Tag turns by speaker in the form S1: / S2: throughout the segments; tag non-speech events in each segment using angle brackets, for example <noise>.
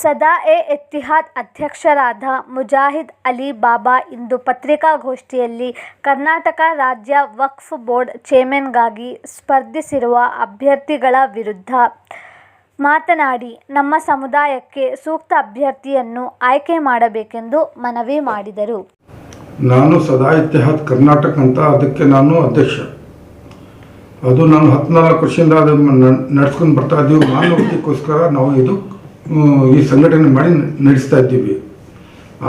S1: ಸದಾ ಎ ಇತ್ತಿಹಾದ್ ಅಧ್ಯಕ್ಷರಾದ ಮುಜಾಹಿದ್ ಅಲಿ ಬಾಬಾ ಇಂದು ಪತ್ರಿಕಾಗೋಷ್ಠಿಯಲ್ಲಿ ಕರ್ನಾಟಕ ರಾಜ್ಯ ವಕ್ಫ್ ಬೋರ್ಡ್ ಚೇರ್ಮನ್ಗಾಗಿ ಸ್ಪರ್ಧಿಸಿರುವ ಅಭ್ಯರ್ಥಿಗಳ ವಿರುದ್ಧ ಮಾತನಾಡಿ, ನಮ್ಮ ಸಮುದಾಯಕ್ಕೆ ಸೂಕ್ತ ಅಭ್ಯರ್ಥಿಯನ್ನು ಆಯ್ಕೆ ಮಾಡಬೇಕೆಂದು ಮನವಿ ಮಾಡಿದರು.
S2: ನಾನು ಸದಾ ಇತಿಹಾದ್ ಕರ್ನಾಟಕ ಅಂತ ಅದಕ್ಕೆ ನಾನು ಅಧ್ಯಕ್ಷ. ಅದು ನಾನು ಹದಿನಾಲ್ಕು ವರ್ಷದಿಂದ ಅದನ್ನು ನಡ್ಸ್ಕೊಂಡು ಬರ್ತಾ ಇದ್ದೀವಿ ಮಾನವತೆಗೋಸ್ಕರ ನಾವು ಇದು ಈ ಸಂಘಟನೆ ಮಾಡಿ ನಡೆಸ್ತಾ ಇದ್ದೀವಿ.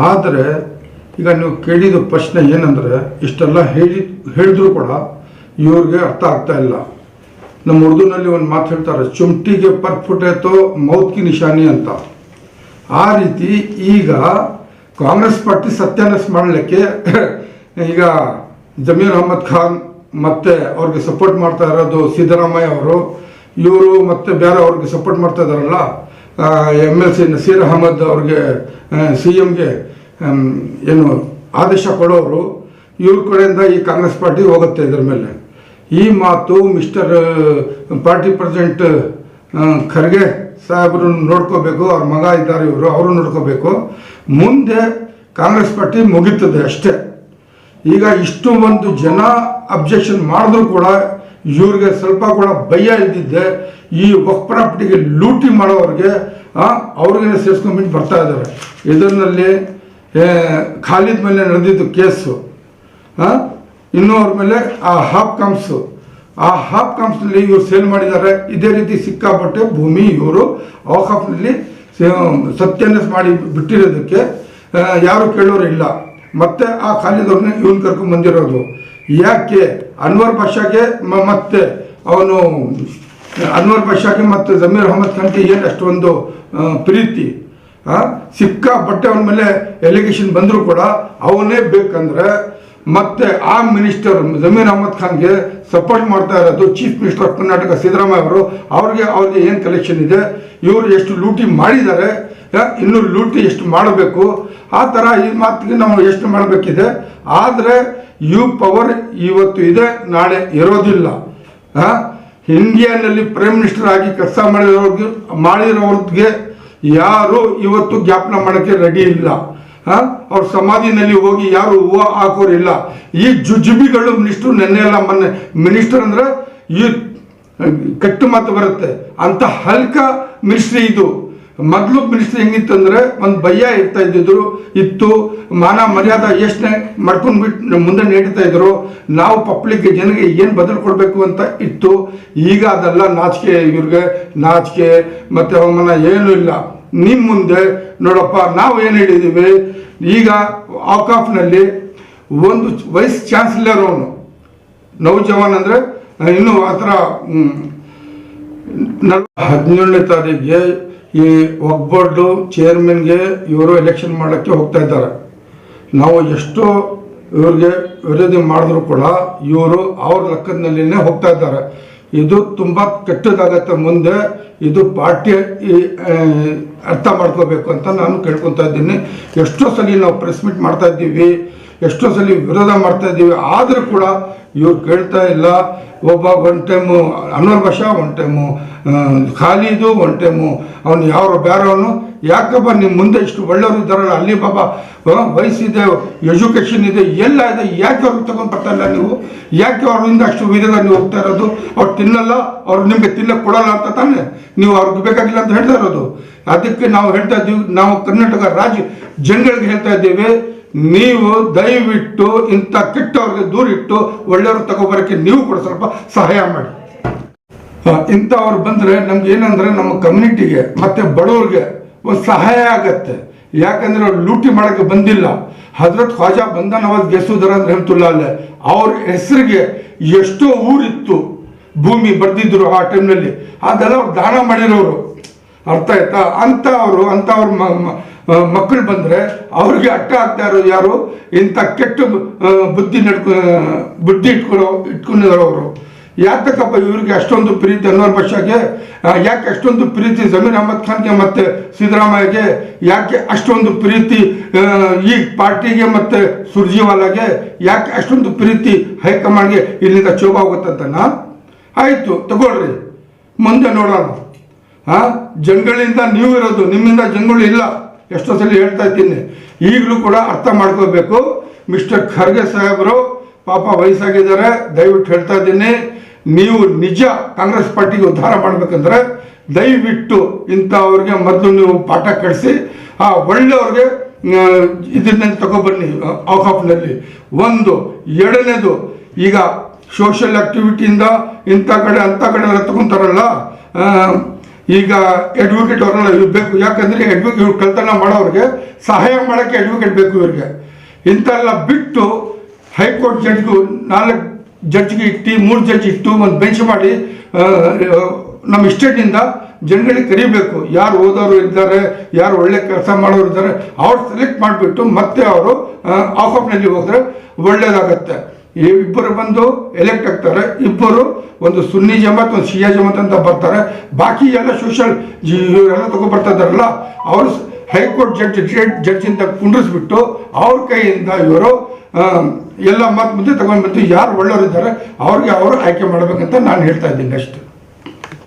S2: ಆದರೆ, ಈಗ ನೀವು ಕೇಳಿದ ಪ್ರಶ್ನೆ ಏನಂದರೆ, ಇಷ್ಟೆಲ್ಲ ಹೇಳಿ, ಹೇಳಿದ್ರು ಕೂಡ ಇವ್ರಿಗೆ ಅರ್ಥ ಆಗ್ತಾ ಇಲ್ಲ. ನಮ್ಮ ಉರ್ದುನಲ್ಲಿ ಒಂದು ಮಾತು ಹೇಳ್ತಾರೆ, ಚುಮ್ಟಿಗೆ ಪರ್ ತೋ ಮೌತ್ಕಿ ನಿಶಾನಿ ಅಂತ. ಆ ರೀತಿ ಈಗ ಕಾಂಗ್ರೆಸ್ ಪಾರ್ಟಿ ಸತ್ಯಾನಾಶ ಮಾಡಲಿಕ್ಕೆ <coughs> ಈಗ ಜಮೀರ್ ಅಹಮದ್ ಖಾನ್ ಮತ್ತೆ ಅವ್ರಿಗೆ ಸಪೋರ್ಟ್ ಮಾಡ್ತಾ ಇರೋದು ಸಿದ್ದರಾಮಯ್ಯ ಅವರು, ಇವರು ಮತ್ತೆ ಬೇರೆ ಅವ್ರಿಗೆ ಸಪೋರ್ಟ್ ಮಾಡ್ತಾ ಇದ್ದಾರಲ್ಲ M L C Naseer Ahmed ಅವ್ರಿಗೆ ಸಿ ಎಮ್ಗೆ ಏನು ಆದೇಶ ಕೊಡೋರು, ಇವ್ರ ಕಡೆಯಿಂದ ಈ ಕಾಂಗ್ರೆಸ್ ಪಾರ್ಟಿ ಹೋಗುತ್ತೆ ಇದ್ರ ಮೇಲೆ. ಈ ಮಾತು ಮಿಸ್ಟರ್, ಪಾರ್ಟಿ ಪ್ರೆಸಿಡೆಂಟ್ ಖರ್ಗೆ ಸಾಹೇಬ್ರು ನೋಡ್ಕೋಬೇಕು, ಅವ್ರ ಮಗ ಇದ್ದಾರೆ ಇವರು, ಅವರು ನೋಡ್ಕೋಬೇಕು. ಮುಂದೆ ಕಾಂಗ್ರೆಸ್ ಪಾರ್ಟಿ ಮುಗೀತದೆ ಅಷ್ಟೇ. ಈಗ ಇಷ್ಟು ಒಂದು ಜನ ಅಬ್ಜೆಕ್ಷನ್ ಮಾಡಿದ್ರು ಕೂಡ ಇವ್ರಿಗೆ ಸ್ವಲ್ಪ ಕೂಡ ಭಯ ಇದ್ದಿದ್ದೆ ಈ ವಕ್ ಪ್ರಾಪರ್ಟಿಗೆ ಲೂಟಿ ಮಾಡೋರಿಗೆ ಅವ್ರಿಗೆ ಸೇರಿಸ್ಕೊಂಡ್ಬಿಟ್ಟು ಬರ್ತಾ ಇದ್ದಾರೆ. ಇದರಲ್ಲಿ ಖಾಲಿದ್ ಮೇಲೆ ನಡೆದಿದ್ದು ಕೇಸು. ಇನ್ನೂ ಅವ್ರ ಮೇಲೆ ಆ ಹಾಫ್ ಕಾಮ್ಸು. ಆ ಹಾಪ್ ಕಾಮ್ಸ್ನಲ್ಲಿ ಇವರು ಸೇಲ್ ಮಾಡಿದ್ದಾರೆ. ಇದೇ ರೀತಿ ಸಿಕ್ಕಾಪಟ್ಟೆ ಭೂಮಿ ಇವರು ನಲ್ಲಿ ಸತ್ಯನಸ್ ಮಾಡಿ ಬಿಟ್ಟಿರೋದಕ್ಕೆ ಯಾರು ಕೇಳೋರು ಇಲ್ಲ. ಮತ್ತೆ ಆ ಖಾಲಿದವ್ರನ್ನ ಇವನ್ ಕರ್ಕೊಂಡ್ ಬಂದಿರೋದು. ಯಾಕೆ? ಅನ್ವರ್ ಬಾಷಾಗೆ ಮ- ಮತ್ತೆ ಅವನು, ಅನ್ವರ್ ಬಾಷಾಗೆ ಮತ್ತು ಜಮೀರ್ ಅಹಮದ್ ಖಾನ್ಗೆ ಏನು ಅಷ್ಟೊಂದು ಪ್ರೀತಿ? ಸಿಕ್ಕ ಬಟ್ಟೆ ಅವನ ಮೇಲೆ ಎಲಿಗೇಷನ್ ಬಂದರೂ ಕೂಡ ಅವನೇ ಬೇಕಂದ್ರೆ ಮತ್ತೆ ಆ ಮಿನಿಸ್ಟರ್ ಜಮೀರ್ ಅಹಮದ್ ಖಾನ್ಗೆ ಸಪೋರ್ಟ್ ಮಾಡ್ತಾ ಇರೋದು chief minister of Karnataka Siddaramaiah ಅವರು. ಅವ್ರಿಗೆ ಅವ್ರಿಗೆ ಏನು ಕಲೆಕ್ಷನ್ ಇದೆ? ಇವರು ಎಷ್ಟು ಲೂಟಿ ಮಾಡಿದ್ದಾರೆ? ಇನ್ನು ಲೂಟಿ ಎಷ್ಟು ಮಾಡಬೇಕು? ಆ ಥರ ಈ ಮಾತಿಗೆ ನಾವು ಎಷ್ಟು ಮಾಡಬೇಕಿದೆ? ಆದರೆ ಯು ಪವರ್ ಇವತ್ತು ಇದೆ, ನಾಳೆ ಇರೋದಿಲ್ಲ. ಇಂಡಿಯಾನಲ್ಲಿ ಪ್ರೈಮ್ ಮಿನಿಸ್ಟರ್ ಆಗಿ ಕೆಲಸ ಮಾಡಿರೋರ್ಗೆ ಮಾಡಿರೋರ್ಗೆ ಯಾರು ಇವತ್ತು ಜ್ಞಾಪನ ಮಾಡೋಕ್ಕೆ ರೆಡಿ ಇಲ್ಲ. ಅವ್ರ ಸಮಾಧಿನಲ್ಲಿ ಹೋಗಿ ಯಾರು ಹೂವು ಹಾಕೋರಿಲ್ಲ. ಈ ಜುಜುಬಿಗಳು ಮಿನಿಸ್ಟರ್ ನೆನ್ನೆ ಎಲ್ಲ ಮೊನ್ನೆ ಮಿನಿಸ್ಟರ್ ಅಂದ್ರೆ ಈ ಕಟ್ಟು ಮಾತು ಬರುತ್ತೆ. ಅಂತ ಹಲ್ಕ ಮಿನಿಸ್ಟ್ರಿ ಇದು. ಮೊದಲು ಮಿನಿಸ್ಟ್ರಿ ಹೆಂಗಿತ್ತಂದ್ರೆ ಒಂದು ಭಯ ಇರ್ತಾ ಇದ್ದಿದ್ರು. ಇತ್ತು, ಮಾನ ಮರ್ಯಾದೆ ಯೋಚನೆ ಮಾಡ್ಕೊಂಡು ಬಿಟ್ಟು ಮುಂದೆ ನಡೀತಾ ಇದ್ರು. ನಾವು ಪಬ್ಲಿಕ್ ಜನಗೆ ಏನು ಬದಲು ಕೊಡಬೇಕು ಅಂತ ಇತ್ತು. ಈಗ ಅದೆಲ್ಲ ನಾಚಿಕೆ, ಇವ್ರಿಗೆ ನಾಚಿಕೆ, ಮತ್ತು ಅವಮಾನ ಏನೂ ಇಲ್ಲ. ನಿಮ್ಮ ಮುಂದೆ ನೋಡಪ್ಪ, ನಾವು ಏನು ಹೇಳಿದ್ದೀವಿ ಈಗ ಆಕಾಫ್ನಲ್ಲಿ ಒಂದು ವೈಸ್ ಚಾನ್ಸಲರ್ ಅವನು. ನೌಜವಾನ್ ಅಂದರೆ, ಇನ್ನೂ ಆ ಥರ ಹದಿನೇಳನೇ ತಾರೀಕಿಗೆ ಈ ವಕ್ ಬೋರ್ಡು ಚೇರ್ಮನ್ಗೆ ಇವರು ಎಲೆಕ್ಷನ್ ಮಾಡೋಕ್ಕೆ ಹೋಗ್ತಾ ಇದ್ದಾರೆ. ನಾವು ಎಷ್ಟೋ ಇವ್ರಿಗೆ ವಿರೋಧಿ ಮಾಡಿದ್ರು ಕೂಡ ಇವರು ಅವ್ರ ಲೆಕ್ಕದಲ್ಲಿನೇ ಹೋಗ್ತಾ ಇದ್ದಾರೆ. ಇದು ತುಂಬ ಕೆಟ್ಟದಾಗತ್ತೆ ಮುಂದೆ. ಇದು ಪಾರ್ಟಿ ಅರ್ಥ ಮಾಡ್ಕೋಬೇಕು ಅಂತ ನಾನು ಕೇಳ್ಕೊತಾ ಇದ್ದೀನಿ. ಎಷ್ಟೋ ಸಲ ನಾವು ಪ್ರೆಸ್ ಮೀಟ್ ಮಾಡ್ತಾ ಇದ್ದೀವಿ. ಎಷ್ಟೋ ಸಲ ವಿರೋಧ ಮಾಡ್ತಾ ಇದ್ದೀವಿ. ಆದರೂ ಕೂಡ ಇವ್ರು ಕೇಳ್ತಾ ಇಲ್ಲ. ಒಬ್ಬ one time Anwar Basha one time Khalid one time ಅವನು ಯಾವ ಬೇರೆಯವನು? ಯಾಕಪ್ಪ ನಿಮ್ಮ ಮುಂದೆ ಇಷ್ಟು ಒಳ್ಳೆಯವರು ಇದ್ದಾರಲ್ಲ? ಅಲ್ಲಿ ಬಾಬಾ ವಯಸ್ಸಿದೆ ಎಜುಕೇಷನ್ ಇದೆ, ಎಲ್ಲ ಇದೆ. ಯಾಕೆ ಅವ್ರಿಗೆ ತಗೊಂಡು ಬರ್ತಾ ಇಲ್ಲ ನೀವು? ಯಾಕೆ ಅವ್ರಿಂದ ಅಷ್ಟು ವಿರೋಧ ನೀವು ಹೋಗ್ತಾ ಇರೋದು? ಅವ್ರು ತಿನ್ನಲ್ಲ, ಅವ್ರು ನಿಮಗೆ ತಿನ್ನಕ್ಕೆ ಕೊಡಲ್ಲ ಅಂತ ತಾನೆ ನೀವು ಅವ್ರಿಗೆ ಬೇಕಾಗಿಲ್ಲ ಅಂತ ಹೇಳ್ತಾ ಇರೋದು. ಅದಕ್ಕೆ ನಾವು ಹೇಳ್ತಾ ಇದ್ದೀವಿ, ನಾವು ಕರ್ನಾಟಕ ರಾಜ್ಯ ಜನಗಳಿಗೆ ಹೇಳ್ತಾ ಇದ್ದೀವಿ ನೀವು ದಯವಿಟ್ಟು ಇಂಥ ಕೆಟ್ಟವ್ರಿಗೆ ದೂರ ಇಟ್ಟು ಒಳ್ಳೆಯವ್ರು ತಗೋಬರೋಕ್ಕೆ ನೀವು ಕೂಡ ಸ್ವಲ್ಪ ಸಹಾಯ ಮಾಡಿ. ಇಂಥವ್ರು ಬಂದರೆ ನಮ್ಗೆ ಏನಂದರೆ ನಮ್ಮ ಕಮ್ಯುನಿಟಿಗೆ ಮತ್ತು ಬಡವ್ರಿಗೆ ಒಂದು ಸಹಾಯ ಆಗತ್ತೆ. ಯಾಕಂದರೆ ಅವ್ರು ಲೂಟಿ ಮಾಡೋಕ್ಕೆ ಬಂದಿಲ್ಲ. ಹಜರತ್ ಖ್ವಾಜಾ ಬಂದ ನವಾಜ್ ಗೆಸುದರ ಅಂದ್ರೆ ಹೆಮ್ತುಲ್ಲಾ ಅಲ್ಲೇ. ಅವ್ರ ಹೆಸರಿಗೆ ಎಷ್ಟೋ ಊರಿತ್ತು. ಭೂಮಿ ಬರ್ದಿದ್ರು ಆ ಟೈಮ್ನಲ್ಲಿ ಅದೆಲ್ಲ ಅವ್ರು ದಾನ ಮಾಡಿರೋರು. ಅರ್ಥ ಆಯ್ತಾ? ಅಂತ ಅವರು, ಅಂತ ಅವ್ರ ಮಕ್ಕಳು ಬಂದ್ರೆ ಅವ್ರಿಗೆ ಅಟ್ಟ ಆಗ್ತಾ ಇರೋದು ಯಾರು? ಇಂಥ ಕೆಟ್ಟ ಬುದ್ಧಿ ನಡ್ಕೊ, ಬುದ್ಧಿ ಇಟ್ಕೊಳ್ಳೋ ಅವರು. ಯಾತಕ್ಕಪ್ಪ ಇವ್ರಿಗೆ ಅಷ್ಟೊಂದು ಪ್ರೀತಿ ಅನ್ವರ್ ಬಷಾಗೆ ಯಾಕೆ ಅಷ್ಟೊಂದು ಪ್ರೀತಿ ಜಮೀರ್ ಅಹಮದ್ ಖಾನ್ಗೆ ಮತ್ತೆ ಸಿದ್ದರಾಮಯ್ಯಗೆ? ಯಾಕೆ ಅಷ್ಟೊಂದು ಪ್ರೀತಿ ಈ ಪಾರ್ಟಿಗೆ ಮತ್ತೆ ಸುರ್ಜಿವಾಲಾಗೆ? ಯಾಕೆ ಅಷ್ಟೊಂದು ಪ್ರೀತಿ ಹೈಕಮಾಂಡ್ಗೆ ಇಲ್ಲಿಂದ ಚೋಬ ಆಗುತ್ತಂತ ಆಯಿತು, ತಗೊಳ್ರಿ. ಮುಂದೆ ನೋಡೋಣ. ಆ? ಜನಗಳಿಂದ ನೀವು ಇರೋದು, ನಿಮ್ಮಿಂದ ಜನಗಳು ಇಲ್ಲ. ಎಷ್ಟೋ ಸಲ ಹೇಳ್ತಾ ಇದ್ದೀನಿ. ಈಗಲೂ ಕೂಡ ಅರ್ಥ ಮಾಡ್ಕೋಬೇಕು. ಮಿಸ್ಟರ್ ಖರ್ಗೆ ಸಾಹೇಬರು ಪಾಪ ವಯಸ್ಸಾಗಿದ್ದಾರೆ. ದಯವಿಟ್ಟು ಹೇಳ್ತಾ ಇದ್ದೀನಿ. ನೀವು ನಿಜ ಕಾಂಗ್ರೆಸ್ ಪಾರ್ಟಿಗೆ ಉದ್ಧಾರ ಮಾಡಬೇಕಂದ್ರೆ ದಯವಿಟ್ಟು ಇಂಥವ್ರಿಗೆ ಮೊದಲು ನೀವು ಪಾಠ ಕಳಿಸಿ. ಆ, ಒಳ್ಳೆಯವ್ರಿಗೆ ಇದನ್ನ ತಗೊಬನ್ನಿ ಔಕಾಫ್ನಲ್ಲಿ ಒಂದು, ಎರಡನೇದು, ಈಗ ಸೋಷಿಯಲ್ ಆಕ್ಟಿವಿಟಿಯಿಂದ ಇಂಥ ಕಡೆ, ಅಂಥ ಕಡೆ ಎಲ್ಲ ತಗೊಂತಾರಲ್ಲ ಈಗ ಅಡ್ವೊಕೇಟ್ ಅವರೆಲ್ಲ ಇವ್ರು ಬೇಕು. ಯಾಕಂದ್ರೆ ಅಡ್ವೊಕೇಟ್ ಇವ್ರು ಕಳ್ತನ ಮಾಡೋರಿಗೆ ಸಹಾಯ ಮಾಡೋಕ್ಕೆ ಅಡ್ವೊಕೇಟ್ ಬೇಕು ಇವ್ರಿಗೆ. ಇಂಥೆಲ್ಲ ಬಿಟ್ಟು ಹೈಕೋರ್ಟ್ ಜಡ್ಜ್ಗೂ ನಾಲ್ಕು ಜಡ್ಜ್ಗೆ ಇಟ್ಟು, ಮೂರು ಜಡ್ಜ್ ಇಟ್ಟು ಒಂದು ಬೆಂಚ್ ಮಾಡಿ ನಮ್ಮ ಇಷ್ಟೇಟಿಂದ ಜನಗಳಿಗೆ ಕರಿಬೇಕು. ಯಾರು ಓದೋರು ಇದ್ದಾರೆ, ಯಾರು ಒಳ್ಳೆ ಕೆಲಸ ಮಾಡೋರು ಇದ್ದಾರೆ, ಅವ್ರು ಸೆಲೆಕ್ಟ್ ಮಾಡಿಬಿಟ್ಟು ಮತ್ತೆ ಅವರು ಆಫ್ನಲ್ಲಿ ಹೋದರೆ ಒಳ್ಳೆಯದಾಗತ್ತೆ ಇಬ್ಬರು ಬಂದು ಎಲೆಕ್ಟ್ ಆಗ್ತಾರೆ. ಇಬ್ಬರು ಒಂದು ಸುನ್ನಿ ಜಮಾತ್, ಒಂದು ಶಿಯಾ ಜಮಾತ್ ಅಂತ ಬರ್ತಾರೆ. ಬಾಕಿ ಎಲ್ಲ ಸೋಷಲ್ ಇವರೆಲ್ಲ ತಗೊಬರ್ತಾ ಇದ್ದಾರಲ್ಲ, ಅವರು ಹೈಕೋರ್ಟ್ ಜಡ್ಜ್ ಜಡ್ಜಿಂದ ಕುಂಡ್ರಿಸ್ಬಿಟ್ಟು ಅವ್ರ ಕೈಯಿಂದ ಇವರು ಎಲ್ಲ ಮತ್ತೆ ಮುಂದೆ ತಗೊಂಡ್ಬಂದು ಯಾರು ಒಳ್ಳೆಯವರು ಇದ್ದಾರೆ ಅವ್ರಿಗೆ ಅವರು ಆಯ್ಕೆ ಮಾಡಬೇಕಂತ ನಾನು ಹೇಳ್ತಾ ಇದ್ದೀನಿ ಅಷ್ಟೇ.